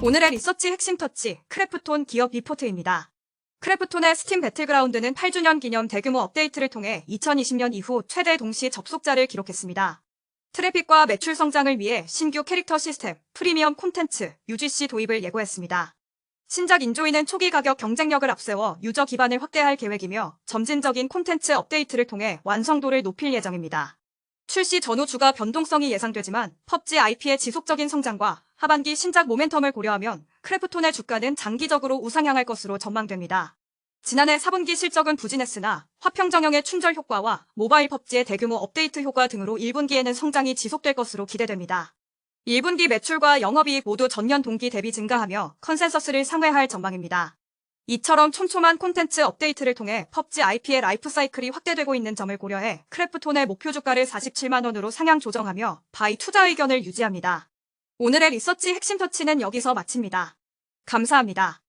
오늘의 리서치 핵심 터치 크래프톤 기업 리포트입니다. 크래프톤의 스팀 배틀그라운드는 8주년 기념 대규모 업데이트를 통해 2020년 이후 최대 동시 접속자를 기록했습니다. 트래픽과 매출 성장을 위해 신규 캐릭터 시스템, 프리미엄 콘텐츠, UGC 도입을 예고했습니다. 신작 인조이는 초기 가격 경쟁력을 앞세워 유저 기반을 확대할 계획이며 점진적인 콘텐츠 업데이트를 통해 완성도를 높일 예정입니다. 출시 전후 주가 변동성이 예상되지만 펍지 IP의 지속적인 성장과 하반기 신작 모멘텀을 고려하면 크래프톤의 주가는 장기적으로 우상향할 것으로 전망됩니다. 지난해 4분기 실적은 부진했으나 화평 정형의 충절 효과와 모바일 펍지의 대규모 업데이트 효과 등으로 1분기에는 성장이 지속될 것으로 기대됩니다. 1분기 매출과 영업이익 모두 전년 동기 대비 증가하며 컨센서스를 상회할 전망입니다. 이처럼 촘촘한 콘텐츠 업데이트를 통해 펍지 IP의 라이프 사이클이 확대되고 있는 점을 고려해 크래프톤의 목표 주가를 47만원으로 상향 조정하며 바이 투자 의견을 유지합니다. 오늘의 리서치 핵심 터치는 여기서 마칩니다. 감사합니다.